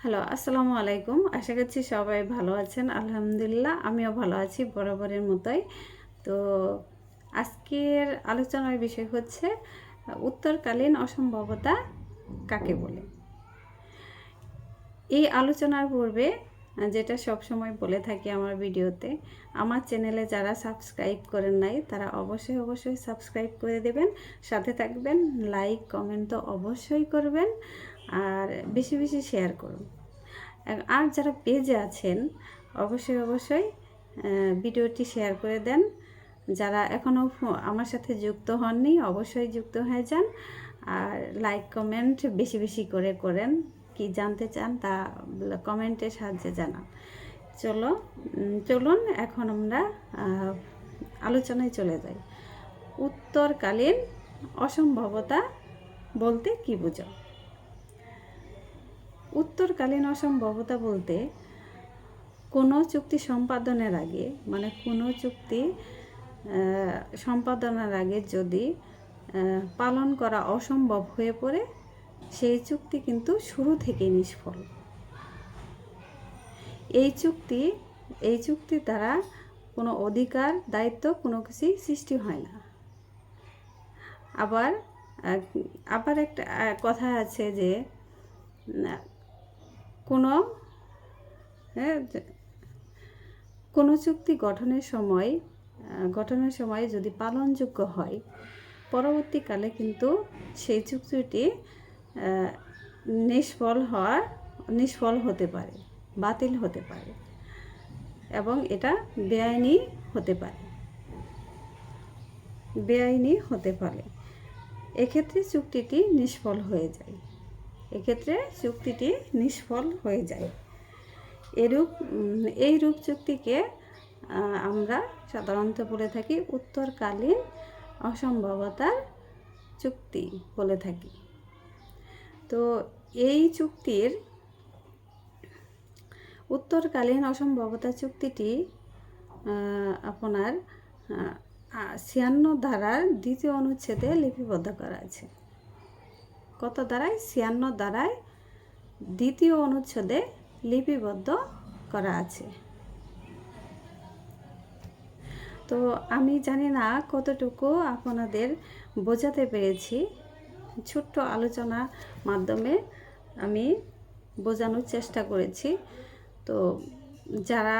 Hello, আসসালামু আলাইকুম। আশা করছি সবাই ভালো আছেন। আলহামদুলিল্লাহ, আমিও ভালো আছি বরাবরের মতোই। তো আজকের আলোচনার বিষয় হচ্ছে, উত্তরকালীন অসম্ভবতা কাকে বলে? এই আলোচনার পূর্বে, যেটা সব সময় বলে থাকি আমার ভিডিওতে, আমার চ্যানেলে যারা সাবস্ক্রাইব করেন নাই, তারা অবশ্যই অবশ্যই সাবস্ক্রাইব করে দেবেন। সাথে থাকবেন, লাইক, কমেন্ট তো অবশ্যই করবেন। আর বেশি বেশি শেয়ার করুন। আর যারা পেজে আছেন, অবশ্যই অবশ্যই ভিডিওটি শেয়ার করে দেন। যারা এখনও আমার সাথে যুক্ত হননি, অবশ্যই যুক্ত হয়ে যান। আর লাইক কমেন্ট বেশি বেশি করে করেন। কি জানতে চান তা কমেন্টের সাহায্যে জানান। চলো চলুন, এখন আমরা আলোচনায় চলে যাই। উত্তরকালীন অসম্ভবতা বলতে কি বুঝো? উত্তরকালীন অসম্ভবতা বলতে কোনো চুক্তি সম্পাদনের আগে মানে কোনো চুক্তি সম্পাদনের আগে যদি পালন করা অসম্ভব হয়ে পড়ে, সেই চুক্তি কিন্তু শুরু থেকেই নিষ্ফল। এই চুক্তি এই চুক্তি দ্বারা কোনো অধিকার, দায়িত্ব কোনো কিছুই সৃষ্টি হয় না। আবার আবার একটা কথা আছে যে কোনো হ্যাঁ, কোনো চুক্তি গঠনের সময় গঠনের সময় যদি পালনযোগ্য হয় পরবর্তীকালে কিন্তু সেই চুক্তিটি নিষ্ফল হওয়ার নিষ্ফল হতে পারে বাতিল হতে পারে এবং এটা বেআইনি হতে পারে। বেআইনি হতে পারে। এক্ষেত্রে চুক্তিটি নিষ্ফল হয়ে যায়। এক্ষেত্রে চুক্তিটি নিষ্ফল হয়ে যায়। এরূপ এই রূপ চুক্তিকে আমরা সাধারণত বলে থাকি উত্তরকালীন অসম্ভবতার চুক্তি বলে থাকি। তো এই চুক্তির উত্তরকালীন অসম্ভবতা চুক্তিটি আপনার ছিয়ান্ন ধারার দ্বিতীয় অনুচ্ছেদে লিপিবদ্ধ করা আছে। কত দ্বারায়? ছিয়ান্ন দ্বারায় দ্বিতীয় অনুচ্ছেদে লিপিবদ্ধ করা আছে। তো আমি জানি না কতটুকু আপনাদের বোঝাতে পেরেছি। ছোট্ট আলোচনার মাধ্যমে আমি বোঝানোর চেষ্টা করেছি। তো যারা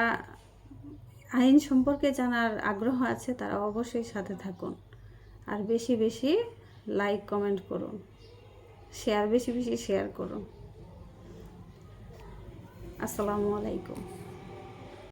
আইন সম্পর্কে জানার আগ্রহ আছে তারা অবশ্যই সাথে থাকুন। আর বেশি বেশি লাইক, কমেন্ট করুন। শেয়ার বেশি বেশি শেয়ার করুন আসসালামু আলাইকুম।